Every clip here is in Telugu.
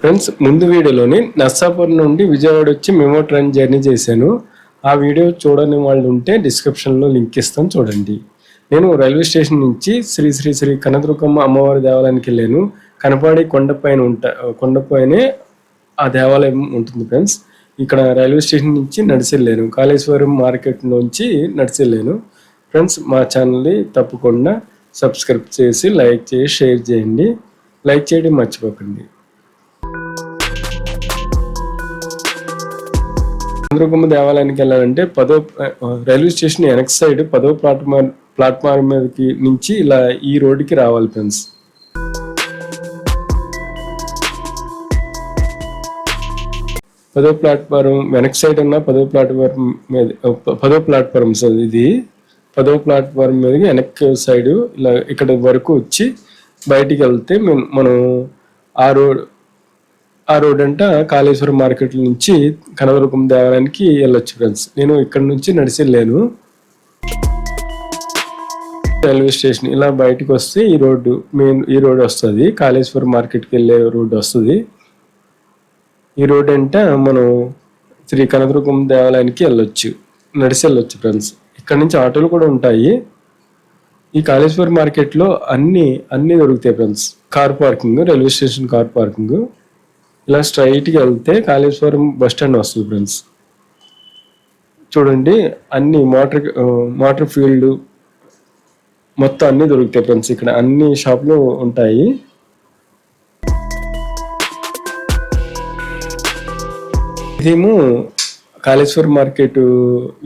ఫ్రెండ్స్ ముందు వీడియోలోని నర్సాపూర్ నుండి విజయవాడ వచ్చి మెమో ట్రైన్ జర్నీ చేశాను. ఆ వీడియో చూడని వాళ్ళు ఉంటే డిస్క్రిప్షన్లో లింక్ ఇస్తాను చూడండి. నేను రైల్వే స్టేషన్ నుంచి శ్రీ శ్రీ శ్రీ కనదుర్గమ్మ అమ్మవారి దేవాలయానికి వెళ్ళాను. కనపాడి కొండపైన ఉంటా కొండపైనే ఆ దేవాలయం ఉంటుంది ఫ్రెండ్స్. ఇక్కడ రైల్వే స్టేషన్ నుంచి నడిచి వెళ్ళాను కాళేశ్వరం మార్కెట్ నుంచి నడిచి వెళ్ళాను ఫ్రెండ్స్ మా ఛానల్ని తప్పకుండా సబ్స్క్రైబ్ చేసి లైక్ చేసి షేర్ చేయండి. లైక్ చేయడం మర్చిపోకండి. చంద్రగుమ్మ దేవాలయానికి వెళ్ళాలంటే పదో రైల్వే స్టేషన్ వెనక్ సైడ్ పదో ప్లాట్ఫామ్ ప్లాట్ఫామ్ మీదకి నుంచి ఇలా ఈ రోడ్డుకి రావాలి ఫ్రెండ్స్. పదో ప్లాట్ఫారం వెనక్ సైడ్ ఉన్న పదో ప్లాట్ఫారం మీద పదో ప్లాట్ఫారం సార్ ఇది పదో ప్లాట్ఫారం మీద వెనక్ సైడ్ ఇలా ఇక్కడ వరకు వచ్చి బయటికి వెళ్తే మనం ఆ రోడ్ ఆ రోడ్ అంట కాళేశ్వరం మార్కెట్ నుంచి కనవరకం దేవాలయానికి వెళ్ళొచ్చు ఫ్రెండ్స్ నేను ఇక్కడ నుంచి నడిచి వెళ్ళాను. రైల్వే స్టేషన్ ఇలా బయటకు వస్తే ఈ రోడ్డు మెయిన్ ఈ రోడ్ వస్తుంది. కాళేశ్వరం మార్కెట్కి వెళ్ళే రోడ్డు వస్తుంది. ఈ రోడ్ అంటే మనం శ్రీ కనదుర్గం దేవాలయానికి వెళ్ళొచ్చు. నడిచి వెళ్ళొచ్చు ఫ్రెండ్స్ ఇక్కడ నుంచి ఆటోలు కూడా ఉంటాయి. ఈ కాళేశ్వరం మార్కెట్లో అన్ని అన్ని దొరుకుతాయి friends car parking railway station car parking. ఇలా స్ట్రైట్గా వెళ్తే కాళేశ్వరం బస్ స్టాండ్ వస్తుంది ఫ్రెండ్స్ చూడండి అన్ని మోటార్ మోటార్ ఫీల్డ్ మొత్తం అన్ని దొరుకుతాయి ఫ్రెండ్స్ ఇక్కడ అన్ని షాపులు ఉంటాయి. ఇదేమో కాళేశ్వరం మార్కెట్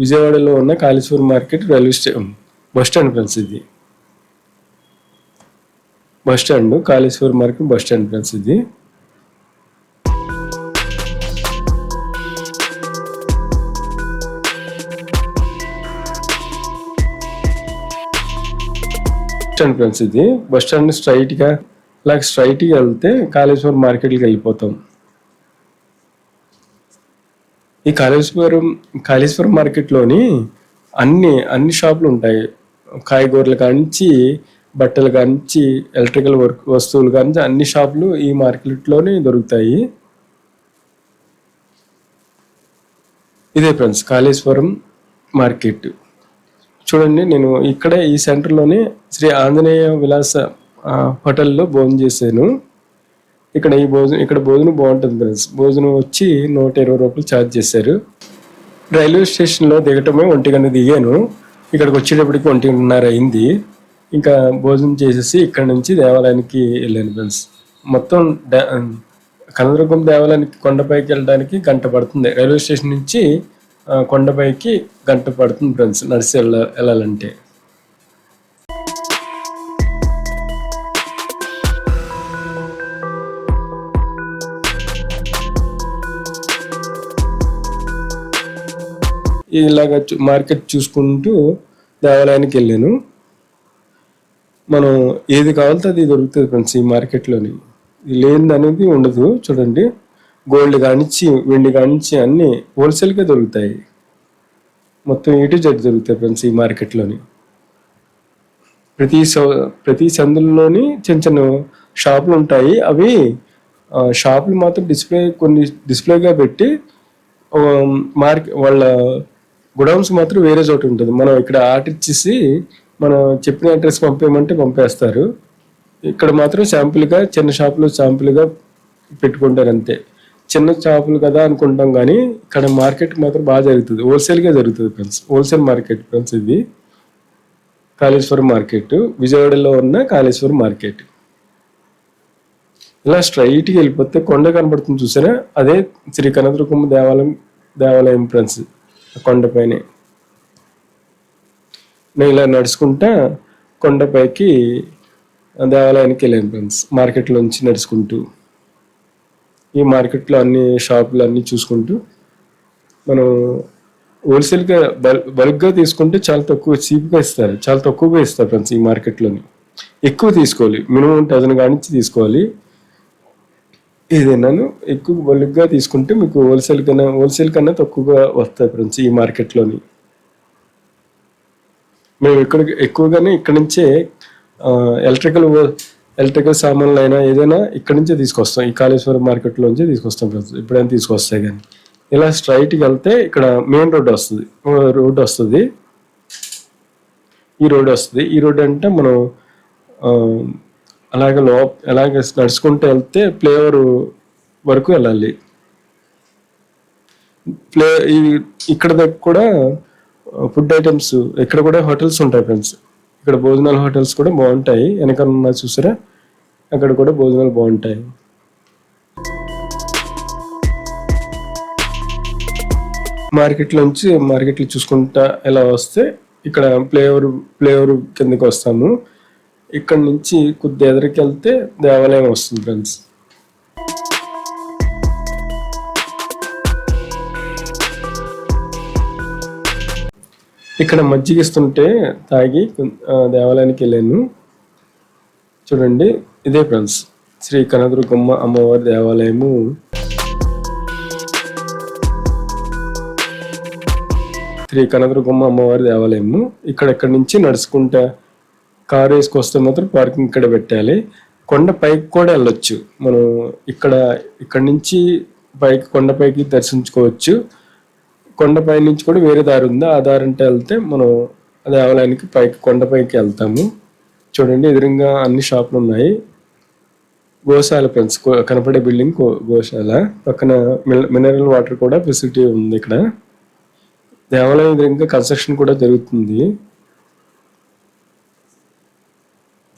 విజయవాడలో ఉన్న Kaleswaram market railway station bus stand friends ఇది. Bus stand Kaleswara market bus stand friends ఇది. స్టాండ్ ఫ్రెండ్స్ ఇది బస్ స్టాండ్ స్ట్రైట్గా ఇలా స్ట్రైట్గా వెళ్తే కాళేశ్వరం మార్కెట్కి వెళ్ళిపోతాం. ఈ కాళేశ్వరం కాళేశ్వరం మార్కెట్లోని అన్ని అన్ని షాపులు ఉంటాయి. కాయగూరలు కాంచి బట్టలు కాంచి ఎలక్ట్రికల్ వర్క్ వస్తువులు కానించి అన్ని షాపులు ఈ మార్కెట్లోనే దొరుకుతాయి. ఇదే ఫ్రెండ్స్ కాళేశ్వరం మార్కెట్ చూడండి నేను ఇక్కడే ఈ సెంటర్లోనే శ్రీ ఆంజనేయ విలాస హోటల్లో భోజనం చేశాను. ఇక్కడ ఈ భోజనం ఇక్కడ భోజనం బాగుంటుంది ఫ్రెండ్స్. భోజనం వచ్చి నూట ఇరవై రూపాయలు ఛార్జ్ చేశారు. రైల్వే స్టేషన్లో దిగటమే ఒంటి గంట దిగాను. ఇక్కడికి వచ్చేటప్పటికి ఒంటి అయింది. ఇంకా భోజనం చేసేసి ఇక్కడ నుంచి దేవాలయానికి వెళ్ళాను ఫ్రెండ్స్. మొత్తం కనదుర్గం దేవాలయానికి కొండపైకి వెళ్ళడానికి గంట పడుతుంది. రైల్వే స్టేషన్ నుంచి కొండపైకి గంట పడుతుంది ఫ్రెండ్స్ నడిచి వెళ్ళ వెళ్ళాలంటే. ఇలాగ చూ- మార్కెట్ చూసుకుంటూ దేవాలయానికి వెళ్ళాను. మనం ఏది కావాలితే అది దొరుకుతుంది ఫ్రెండ్స్ ఈ మార్కెట్లోని. ఇది లేనిది అనేది ఉండదు చూడండి. గోల్డ్ కానిచ్చి వెండి కానిచ్చి అన్నీ హోల్సేల్గా దొరుకుతాయి. మొత్తం ఇటు జడ్ దొరుకుతాయి ఫ్రెండ్స్ ఈ మార్కెట్లోని. ప్రతి సౌ- ప్రతి సందులోని చిన్న చిన్న షాపులు ఉంటాయి. అవి షాపులు మాత్రం డిస్ప్లే కొన్ని డిస్ప్లేగా పెట్టి మార్కెట్ వాళ్ళ గుడౌన్స్ మాత్రం వేరే చోట ఉంటుంది. మనం ఇక్కడ ఆర్ట్ ఇచ్చేసి మనం చెప్పిన అడ్రస్ పంపేయమంటే పంపేస్తారు. ఇక్కడ మాత్రం శాంపుల్గా చిన్న షాపులు శాంపుల్గా పెట్టుకుంటారు అంతే. చిన్న చేపలు కదా అనుకుంటాం కానీ ఇక్కడ మార్కెట్ మాత్రం బాగా జరుగుతుంది. హోల్సేల్గా జరుగుతుంది ఫ్రెండ్స్ హోల్సేల్ మార్కెట్ ఫ్రెండ్స్ ఇది. కాళేశ్వరం మార్కెట్ విజయవాడలో ఉన్న కాళేశ్వరం మార్కెట్ ఇలా స్ట్రైట్కి వెళ్ళిపోతే కొండ కనబడుతుంది చూసారా? అదే శ్రీ కనదుర్గమ్మ దేవాలయం దేవాలయం ఫ్రెండ్స్ కొండపైనే నేను ఇలా నడుచుకుంటా కొండపైకి దేవాలయానికి వెళ్ళాను ఫ్రెండ్స్ మార్కెట్లోంచి నడుచుకుంటూ. ఈ మార్కెట్లో అన్ని షాపులు అన్నీ చూసుకుంటూ మనం హోల్సేల్గా బల్ బల్క్గా తీసుకుంటే చాలా తక్కువ చీప్గా ఇస్తారు. చాలా తక్కువగా ఇస్తారు ఫ్రెండ్స్ ఈ మార్కెట్లోని. ఎక్కువ తీసుకోవాలి. మినిమం డజన్ కానించి తీసుకోవాలి. ఏదైనాను ఎక్కువ బల్క్గా తీసుకుంటే మీకు హోల్సేల్ కన్నా హోల్సేల్ కన్నా తక్కువగా వస్తాయి ఫ్రెండ్స్ ఈ మార్కెట్లోని. మేము ఇక్కడ ఎక్కువగానే ఇక్కడ నుంచే ఎలక్ట్రికల్ ఎలక్ట్రికల్ సామాన్లు అయినా ఏదైనా ఇక్కడ నుంచే తీసుకొస్తాం. ఈ కాళేశ్వరం మార్కెట్లోంచి తీసుకొస్తాం ప్రస్తుతం ఎప్పుడైనా తీసుకొస్తాయి కానీ ఇలా స్ట్రైట్కి వెళ్తే ఇక్కడ మెయిన్ రోడ్ వస్తుంది. రోడ్ వస్తుంది. ఈ రోడ్ వస్తుంది. ఈ రోడ్ అంటే మనం అలాగే లో అలాగే నడుచుకుంటూ వెళ్తే ఫ్లేవర్ వరకు వెళ్ళాలి. ప్లే ఇక్కడ దగ్గర కూడా ఫుడ్ ఐటమ్స్ ఇక్కడ కూడా హోటల్స్ ఉంటాయి ఫ్రెండ్స్. ఇక్కడ భోజనాల హోటల్స్ కూడా బాగుంటాయి. వెనక ఉన్న చూసారా? అక్కడ కూడా భోజనాలు బాగుంటాయి. మార్కెట్లో నుంచి మార్కెట్లో చూసుకుంటా ఎలా వస్తే ఇక్కడ ఫ్లేవర్ ఫ్లేవర్ కిందకి వస్తాము. ఇక్కడ నుంచి కొద్ది ఎదరికి వెళ్తే దేవాలయం వస్తుంది ఫ్రెండ్స్. ఇక్కడ మజ్జిగ ఇస్తుంటే తాగి దేవాలయానికి వెళ్ళాను. చూడండి ఇదే ఫ్రెండ్స్ శ్రీ కనదుర్గమ్మ అమ్మవారి దేవాలయము. శ్రీ కనదుర్గమ్మ అమ్మవారి దేవాలయము. ఇక్కడ ఎక్కడి నుంచి నడుచుకుంటా కారు వేసుకొస్తే మాత్రం పార్కింగ్ ఇక్కడ పెట్టాలి. కొండ పైకి కూడా వెళ్ళొచ్చు. మనం ఇక్కడ ఇక్కడ నుంచి పైకి కొండపైకి దర్శించుకోవచ్చు. కొండపై నుంచి కూడా వేరే దారి ఉంది. ఆ దారి అంటే వెళ్తే మనం ఆ దేవాలయానికి పైకి కొండపైకి వెళ్తాము. చూడండి ఎదురుగా అన్ని షాపులు ఉన్నాయి. గోశాల ఫ్రెండ్స్ కనపడే బిల్డింగ్ గోశాల. పక్కన మినరల్ వాటర్ కూడా ఫెసిలిటీ ఉంది ఇక్కడ. దేవాలయం ఎదురుగా కన్స్ట్రక్షన్ కూడా జరుగుతుంది.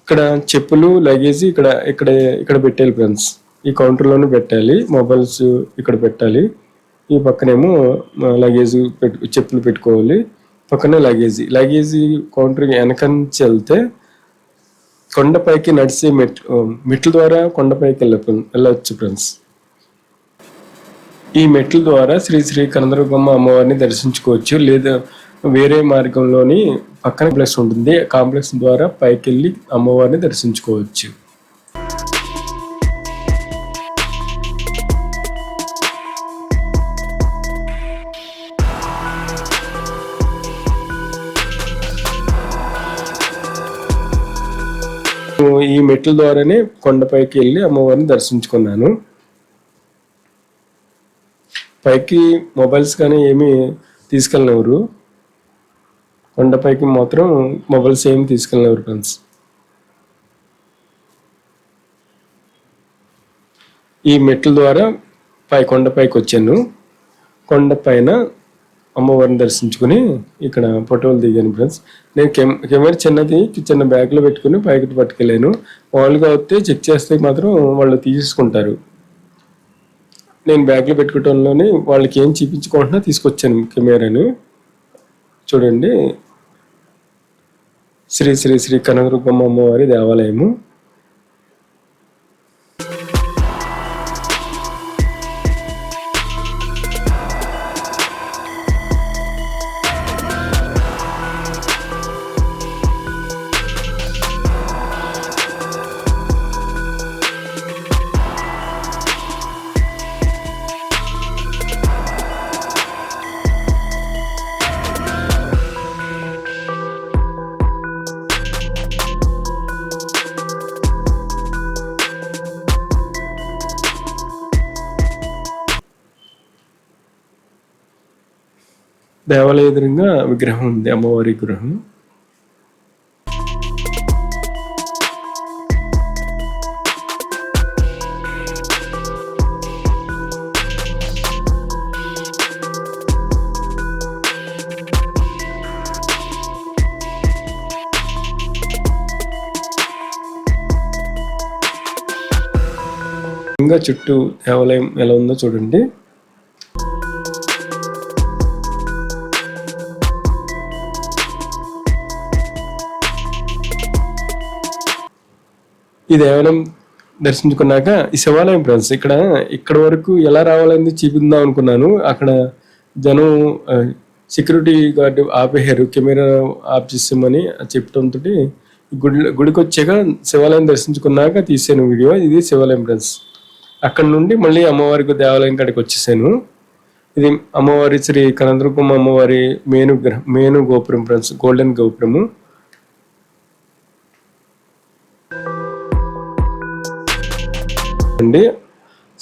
ఇక్కడ చెప్పులు లగేజ్ ఇక్కడ ఇక్కడ ఇక్కడ పెట్టాలి ఫ్రెండ్స్ ఈ కౌంటర్లోనే పెట్టాలి. మొబైల్స్ ఇక్కడ పెట్టాలి. ఈ పక్కనేమో లగేజ్ పెట్టు చెప్పులు పెట్టుకోవాలి. పక్కనే లగేజ్ లగేజ్ కౌంటర్ వెనక నుంచి వెళ్తే కొండపైకి నడిచే మెట్లు మెట్ల ద్వారా కొండపైకి వెళ్ళ వెళ్ళవచ్చు ఫ్రెండ్స్ ఈ మెట్ల ద్వారా శ్రీ శ్రీ కనదరుగమ్మ అమ్మవారిని దర్శించుకోవచ్చు. లేదా వేరే మార్గంలోని పక్కన ప్లేస్ ఉంటుంది. కాంప్లెక్స్ ద్వారా పైకి వెళ్ళి అమ్మవారిని దర్శించుకోవచ్చు. ఈ మెట్ల ద్వారానే కొండపైకి వెళ్ళి అమ్మవారిని దర్శించుకున్నాను. పైకి మొబైల్స్ కానీ ఏమీ తీసుకెళ్ళినవరు కొండపైకి మాత్రం మొబైల్స్ ఏమి తీసుకెళ్ళినవరు ఫ్రెండ్స్. ఈ మెట్ల ద్వారా పై కొండపైకి వచ్చాను. కొండ పైన అమ్మవారిని దర్శించుకుని ఇక్కడ ఫోటోలు దిగాను ఫ్రెండ్స్ నేను కెమెరా చిన్నది చిన్న బ్యాగ్లో పెట్టుకుని పైకి పట్టుకెళ్ళాను. వాళ్ళుగా వస్తే చెక్ చేస్తే మాత్రం వాళ్ళు తీసుకుంటారు నేను బ్యాగ్లో పెట్టుకోవడంలోనే వాళ్ళకి ఏం చూపించుకుంటున్నా తీసుకొచ్చాను కెమెరాను. చూడండి. శ్రీ శ్రీ శ్రీ కనకదుర్గమ్మ అమ్మవారి దేవాలయము. దేవాలయ ఎదురుగా విగ్రహం ఉంది అమ్మవారి విగ్రహం. ఇంకా చుట్టూ దేవాలయం ఎలా ఉందో చూడండి. ఈ దేవాలయం దర్శించుకున్నాక ఈ శివాలయం ఫ్రెండ్స్ ఇక్కడ ఇక్కడ వరకు ఎలా రావాలని చూపిద్దాం అనుకున్నాను. అక్కడ జనం సెక్యూరిటీ గార్డు ఆపేశారు కెమెరా ఆఫ్ చేసామని చెప్పడంతో గుడి గుడికి వచ్చాక శివాలయం దర్శించుకున్నాక తీసాను వీడియో ఇది శివాలయం ఫ్రెండ్స్ అక్కడ నుండి మళ్ళీ అమ్మవారికి దేవాలయం కాడికి వచ్చేసాను. ఇది అమ్మవారి శ్రీ కనదుర్గమ్మ అమ్మవారి మేను గ్రహ మేను గోపురం ఫ్రెండ్స్ గోల్డెన్ గోపురము. అండి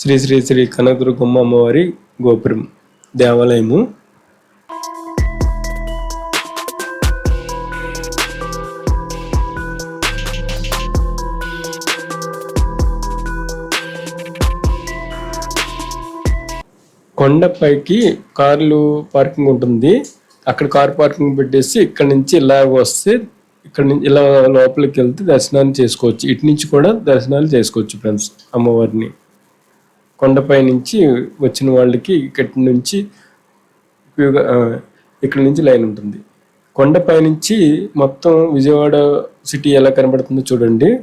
శ్రీ శ్రీ శ్రీ కనకదుర్గమ్మ అమ్మవారి గోపురం దేవాలయము. కొండపైకి కార్లు పార్కింగ్ ఉంటుంది. అక్కడ కార్ పార్కింగ్ పెట్టేసి ఇక్కడ నుంచి ఇలా వస్తే ఇక్కడ నుంచి ఇలా లోపలికి వెళ్తే దర్శనాన్ని చేసుకోవచ్చు. ఇటు నుంచి కూడా దర్శనాలు చేసుకోవచ్చు ఫ్రెండ్స్ అమ్మవారిని. కొండపై నుంచి వచ్చిన వాళ్ళకి ఇక్కడి నుంచి ఉపయోగ- ఇక్కడ నుంచి లైన్ ఉంటుంది. కొండపై నుంచి మొత్తం విజయవాడ సిటీ ఎలా కనబడుతుందో చూడండి.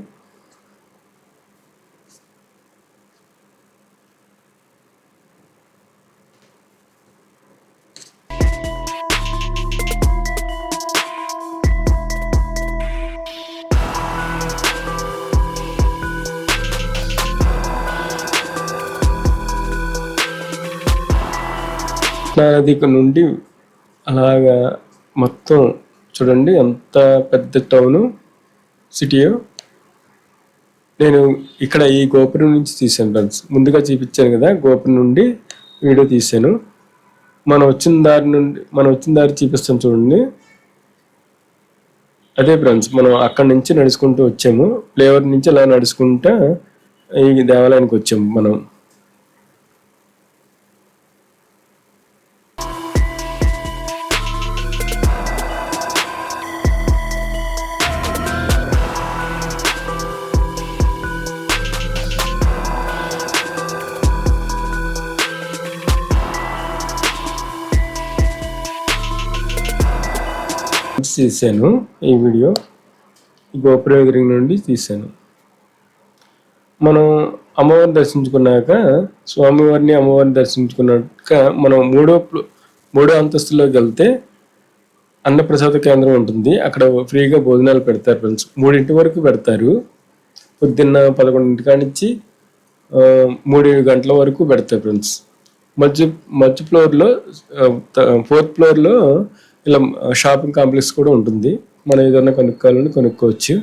కృష్ణానది నుండి అలాగా మొత్తం చూడండి ఎంత పెద్ద టౌను సిటీయో నేను ఇక్కడ ఈ గోపురం నుంచి తీసాను ఫ్రెండ్స్ ముందుగా చూపించాను కదా గోపురం నుండి వీడియో తీశాను. మనం వచ్చిన దారి నుండి మనం వచ్చిన దారి చూపిస్తాను చూడండి. అదే ఫ్రెండ్స్ మనం అక్కడి నుంచి నడుచుకుంటూ వచ్చాము. ఫ్లేవర్ నుంచి అలా నడుచుకుంటా ఈ దేవాలయానికి వచ్చాము మనం. తీసాను ఈ వీడియో. ఈ గోపురం నుండి తీసాను మనం అమ్మవారిని దర్శించుకున్నాక స్వామివారిని అమ్మవారిని దర్శించుకున్నాక మనం మూడో మూడో అంతస్తులోకి వెళ్తే అన్నప్రసాద కేంద్రం ఉంటుంది. అక్కడ ఫ్రీగా భోజనాలు పెడతారు ఫ్రెండ్స్. మూడింటి వరకు పెడతారు. పొద్దున్న పదకొండింటి కానిచ్చి ఆ, మూడు గంటల వరకు పెడతారు ఫ్రెండ్స్. మధ్య మధ్య ఫ్లోర్లో ఫోర్త్ ఫ్లోర్లో ఇలా షాపింగ్ కాంప్లెక్స్ కూడా ఉంటుంది. మనం ఏదైనా కొనుక్కోవాలని కొనుక్కోవచ్చు.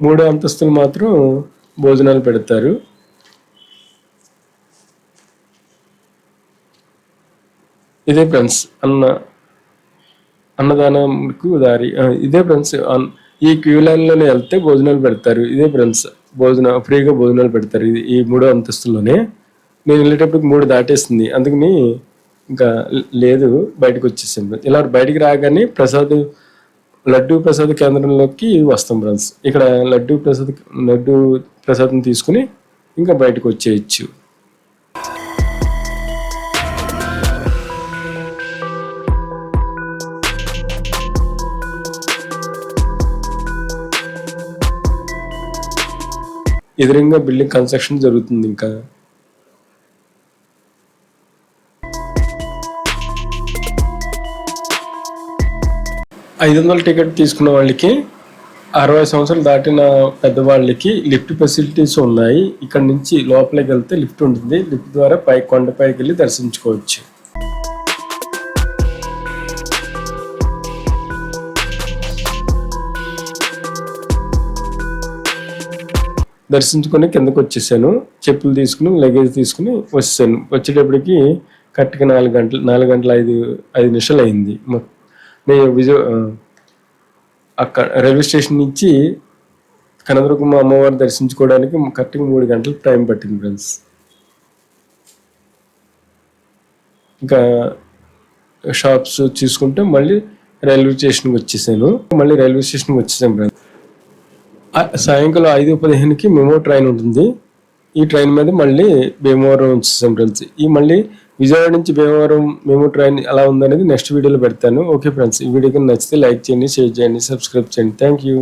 మూడో అంతస్తులు మాత్రం భోజనాలు పెడతారు. ఇదే ఫ్రెండ్స్ అన్న అన్నదానంకు దారి ఇదే ఫ్రెండ్స్ ఈ క్యూ లైన్లోనే వెళ్తే భోజనాలు పెడతారు. ఇదే ఫ్రెండ్స్ భోజన ఫ్రీగా భోజనాలు పెడతారు. ఇది ఈ మూడో అంతస్తులోనే నేను వెళ్ళేటప్పటికి మూడు దాటేస్తుంది అందుకని ఇంకా లేదు బయటకు వచ్చేసింది. ఇలా బయటికి రాగానే ప్రసాద్ లడ్డు ప్రసాద్ కేంద్రంలోకి వస్తాం ఫ్రెండ్స్. ఇక్కడ లడ్డు ప్రసాద్ లడ్డు ప్రసాదం తీసుకుని ఇంకా బయటకు వచ్చేయచ్చు. ఎదురుగా బిల్డింగ్ కన్స్ట్రక్షన్ జరుగుతుంది ఇంకా. ఐదు వందల టికెట్ తీసుకున్న వాళ్ళకి అరవై సంవత్సరాలు దాటిన పెద్దవాళ్ళకి లిఫ్ట్ ఫెసిలిటీస్ ఉన్నాయి. ఇక్కడ నుంచి లోపలికి వెళ్తే లిఫ్ట్ ఉంటుంది. లిఫ్ట్ ద్వారా పై కొండపైకి వెళ్ళి దర్శించుకోవచ్చు. దర్శించుకొని కిందకు వచ్చేసాను. చెప్పులు తీసుకుని లగేజ్ తీసుకుని వచ్చేసాను. వచ్చేటప్పటికి కరెక్ట్గా నాలుగు గంటలు నాలుగు గంటల ఐదు ఐదు నిమిషాలు అయింది. నేను విజయ అక్కడ రైల్వే స్టేషన్ నుంచి కనదుర్గమ్మ అమ్మవారిని దర్శించుకోవడానికి కరెక్ట్గా మూడు గంటలు టైం పట్టింది ఫ్రెండ్స్. ఇంకా షాప్స్ చూసుకుంటే మళ్ళీ రైల్వే స్టేషన్కి వచ్చేసాను. మళ్ళీ రైల్వే స్టేషన్కి వచ్చేసాను ఫ్రెండ్స్. సాయంకాలం ఐదు పదిహేనుకి మెమో ట్రైన్ ఉంటుంది. ఈ ట్రైన్ మీద మళ్ళీ భీమవరం వచ్చేసాం ఫ్రెండ్స్. ఈ మళ్ళీ విజయవాడ నుంచి భీమవరం మేము ట్రైన్ ఎలా ఉందనేది నెక్స్ట్ వీడియోలో పెడతాను. ఓకే ఫ్రెండ్స్ ఈ వీడియోకి నచ్చితే లైక్ చేయండి షేర్ చేయండి సబ్స్క్రైబ్ చేయండి. Thank you